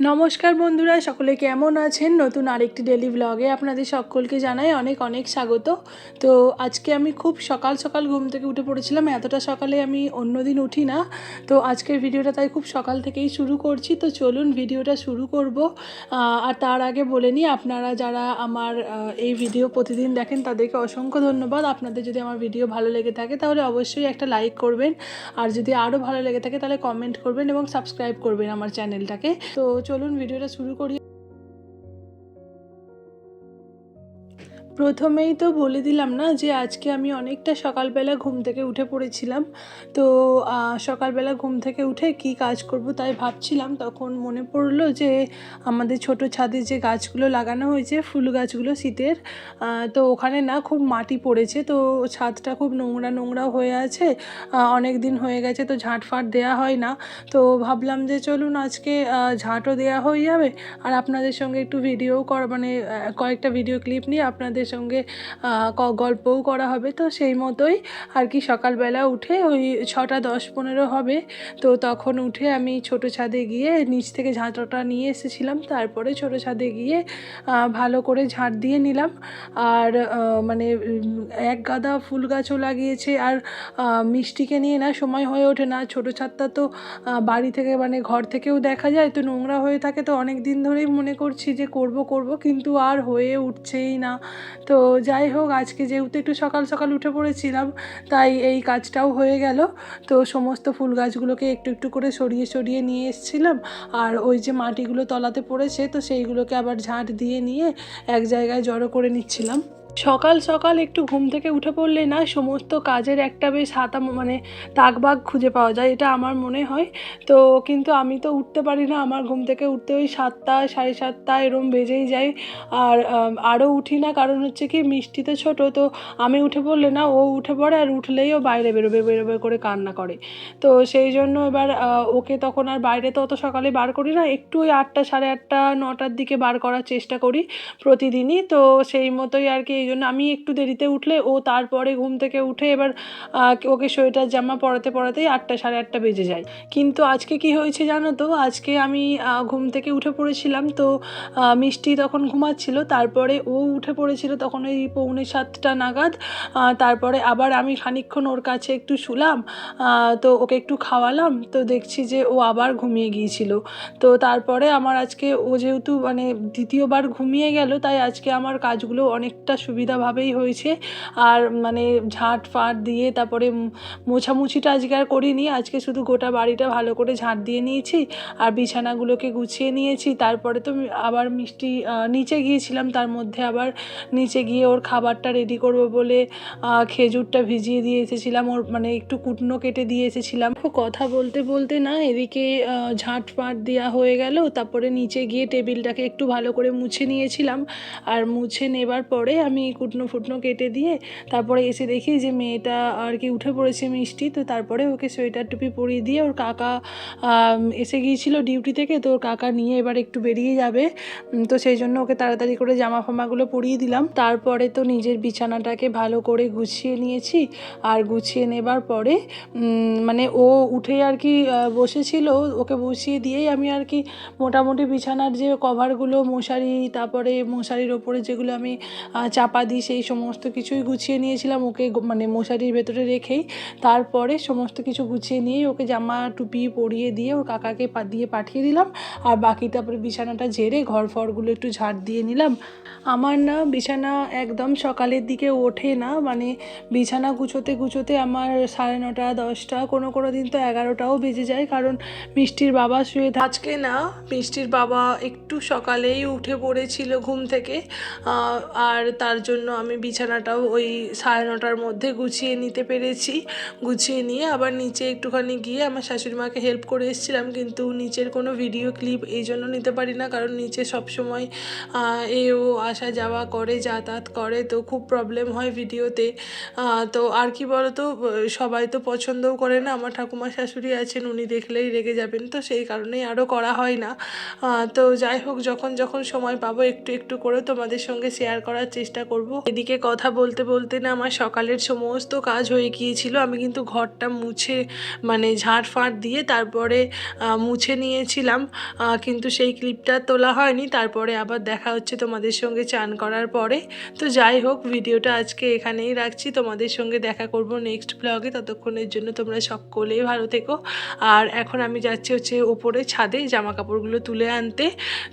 নমস্কার বন্ধুরা, সকলে কেমন আছেন? নতুন আরেকটি ডেলি ব্লগে আপনাদের সকলকে জানাই অনেক অনেক স্বাগত। তো আজকে আমি খুব সকাল সকাল ঘুম থেকে উঠে পড়েছিলাম, এতটা সকালে আমি অন্যদিন উঠি না। তো আজকের ভিডিওটা তাই খুব সকাল থেকেই শুরু করছি। তো চলুন ভিডিওটা শুরু করব। আর তার আগে বলে নিই, আপনারা যারা আমার এই ভিডিও প্রতিদিন দেখেন, তাদেরকে অসংখ্য ধন্যবাদ। আপনাদের যদি আমার ভিডিও ভালো লেগে থাকে, তাহলে অবশ্যই একটা লাইক করবেন। আর যদি আরও ভালো লেগে থাকে, তাহলে কমেন্ট করবেন এবং সাবস্ক্রাইব করবেন আমার চ্যানেলটাকে তো চলুন ভিডিওটা শুরু করি। প্রথমেই তো বলে দিলাম না যে আজকে আমি অনেকটা সকালবেলা ঘুম থেকে উঠে পড়েছিলাম। তো সকালবেলা ঘুম থেকে উঠে কি কাজ করব তাই ভাবছিলাম। তখন মনে পড়ল যে আমাদের ছোট ছাদে যে গাছগুলো লাগানো হয়েছে, ফুল গাছগুলো শীতের তো ওখানে না খুব মাটি পড়েছে। তো ছাদটা খুব নোংরা নোংরা হয়ে আছে অনেক দিন হয়ে গেছে তো ঝাঁট ফাট দেওয়া হয় না। তো ভাবলাম যে চলুন আজকে ঝাঁটও দেওয়া হয়ে যাবে। আর আপনাদের সঙ্গে একটু ভিডিও কর মানে কয়েকটা ভিডিও ক্লিপ নিয়ে আপনাদের সঙ্গে গল্পও করা হবে। তো সেই মতোই আর কি সকালবেলা উঠে ওই ছটা দশ পনেরো হবে। তো তখন উঠে আমি ছোট ছাদে গিয়ে নিচ থেকে ঝাঁটাটা নিয়ে এসেছিলাম। তারপরে ছোট ছাদে গিয়ে ভালো করে ঝাঁট দিয়ে নিলাম। আর মানে এক গাদা ফুল গাছও লাগিয়েছে। আর মিষ্টিকে নিয়ে না সময় হয়ে ওঠে না। ছোটো ছাদটা তো বাড়ি থেকে মানে ঘর থেকেও দেখা যায়। তো নোংরা হয়ে থাকে। তো অনেক দিন ধরেই মনে করছি যে করব করব। কিন্তু আর হয়ে উঠছেই না। তো যাই হোক, আজকে যেহেতু একটু সকাল সকাল উঠে পড়েছিলাম, তাই এই কাজটাও হয়ে গেল। তো সমস্ত ফুল গাছগুলোকে একটু একটু করে সরিয়ে সরিয়ে নিয়ে এসেছিলাম। আর ওই যে মাটিগুলো তলাতে পড়েছে, তো সেইগুলোকে আবার ঝাঁট দিয়ে নিয়ে এক জায়গায় জড়ো করে নিচ্ছিলাম। সকাল সকাল একটু ঘুম থেকে উঠে পড়লে না সমস্ত কাজের একটা বেশ হাতা মানে তাকবাগ খুঁজে পাওয়া যায়, এটা আমার মনে হয়। তো কিন্তু আমি তো উঠতে পারি না, আমার ঘুম থেকে উঠতে ওই সাতটা, সাড়ে সাতটা এরম বেজেই যায়। আর আরও উঠি না, কারণ হচ্ছে কি মিষ্টি তো ছোটো, তো আমি উঠে পড়লে না ও উঠে পড়ে আর উঠলেই ও বাইরে বেরোবে বেরোবে করে কান্না করে। তো সেই জন্য এবার ওকে তখন আর বাইরে তো অত সকালে বার করি না, একটু ওই আটটা, সাড়ে আটটা, নটার দিকে বার করার চেষ্টা করি প্রতিদিনই। তো সেই মতোই আর কি এই জন্য আমি একটু দেরিতে উঠলে ও তারপরে ঘুম থেকে উঠে এবার ওকে সোয়েটার, জামা পরাতে পরাতেই আটটা, সাড়ে আটটা বেজে যায়। কিন্তু আজকে কি হয়েছে জানো তো? আজকে আমি ঘুম থেকে উঠে পড়েছিলাম তো মিষ্টি তখন ঘুমাচ্ছিল, তারপরে ও উঠে পড়েছিল তখন ওই পৌনে সাতটা নাগাদ তারপরে আবার আমি খানিকক্ষণ ওর কাছে একটু শুলাম তো ওকে একটু খাওয়ালাম, তো দেখছি যে ও আবার ঘুমিয়ে গিয়েছিল। তো তারপরে আমার আজকে ও যেহেতু মানে দ্বিতীয়বার ঘুমিয়ে গেল, তাই আজকে আমার কাজগুলো অনেকটা সুবিধাভাবেই হয়েছে। আর মানে ঝাঁট ফাট দিয়ে তারপরে মোছামুছিটা আজকে আর করিনি। আজকে শুধু গোটা বাড়িটা ভালো করে ঝাঁট দিয়ে নিয়েছি আর বিছানাগুলোকে গুছিয়ে নিয়েছি। তারপরে তো আবার মিষ্টি নিচে গিয়েছিলাম। তার মধ্যে আবার নিচে গিয়ে ওর খাবারটা রেডি করব বলে খেজুরটা ভিজিয়ে দিয়ে এসেছিলাম। ওর মানে একটু কুটনো কেটে দিয়ে এসেছিলাম। কথা বলতে বলতে না এদিকে ঝাঁট ফাঁট দেওয়া হয়ে গেল। তারপরে নিচে গিয়ে টেবিলটাকে একটু ভালো করে মুছে নিয়েছিলাম। আর মুছে নেবার পরে আমি কুটনো ফুটনো কেটে দিয়ে তারপরে এসে দেখি যে মেয়েটা আর কি উঠে পড়েছে মিষ্টি, তো তারপরে ওকে সোয়েটার টুপি পরিয়ে দিয়ে ওর কাকা এসে গিয়েছিল ডিউটি থেকে, তো ওর কাকা নিয়ে এবার একটু বেরিয়ে যাবে। তো সেই জন্য ওকে তাড়াতাড়ি করে জামা ফামাগুলো পরিয়ে দিলাম। তারপরে তো নিজের বিছানাটাকে ভালো করে গুছিয়ে নিয়েছি। আর গুছিয়ে নেবার পরে মানে ও উঠে আর কি বসেছিল। ওকে বসিয়ে দিয়েই আমি আর কি মোটামুটি বিছানার যে কভারগুলো, মশারি, তারপরে মশারির ওপরে যেগুলো আমি চাপা দিই সেই সমস্ত কিছুই গুছিয়ে নিয়েছিলাম ওকে মানে মশারির ভেতরে রেখেই। তারপরে সমস্ত কিছু গুছিয়ে নিয়ে ওকে জামা টুপি পরিয়ে দিয়ে ওর কাকাকে দিয়ে পাঠিয়ে দিলাম। আর বাকি তারপরে বিছানাটা ঝেড়ে ঘর ফরগুলো একটু ঝাড় দিয়ে নিলাম। আমার না বিছানা একদম সকালের দিকে ওঠে না। মানে বিছানা গুছোতে গুছোতে আমার সাড়ে নটা, দশটা, কোনো কোনো দিন তো এগারোটাও বেজে যায়। কারণ মিষ্টির বাবা শুয়ে আজকে না মিষ্টির বাবা একটু সকালেই উঠে পড়েছিল ঘুম থেকে। আর তার জন্য আমি বিছানাটাও ওই সাড়ে নটার মধ্যে গুছিয়ে নিতে পেরেছি। গুছিয়ে নিয়ে আবার নিচে একটুখানি গিয়ে আমার শাশুড়ি মাকে হেল্প করে এসেছিলাম কিন্তু নিচের কোনো ভিডিও ক্লিপ এই জন্য নিতে পারি না কারণ নিচে সবসময় আহ, এও আসা যাওয়া করে যাতায়াত করে তো খুব প্রবলেম হয় ভিডিওতে তো। আর কি বলতো সবাই তো পছন্দও করে না আমার ঠাকুমা শাশুড়ি আছেন উনি দেখলেই রেগে যাবেন তো সেই কারণেই আরও করা হয় না। তো যাই হোক যখন যখন সময় পাবো একটু একটু করে তোমাদের সঙ্গে শেয়ার করার চেষ্টা করব। এদিকে কথা বলতে বলতে না আমার সকালের সমস্ত কাজ হয়ে গিয়েছিল। আমি কিন্তু ঘরটা মুছে মানে ঝাড় ফাঁট দিয়ে তারপরে মুছে নিয়েছিলাম। কিন্তু সেই ক্লিপটা তোলা হয়নি। তারপরে আবার দেখা হচ্ছে তোমাদের সঙ্গে চান করার পরে। তো যাই হোক, ভিডিওটা আজকে এখানেই রাখছি। তোমাদের সঙ্গে দেখা করব নেক্সট ব্লগে ততক্ষণের জন্য তোমরা সকলেই ভালো থেকো। আর এখন আমি যাচ্ছি হচ্ছে ওপরে ছাদে জামা কাপড়গুলো তুলে আনতে।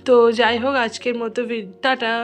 তো যাই হোক, আজকের মতো টাটা!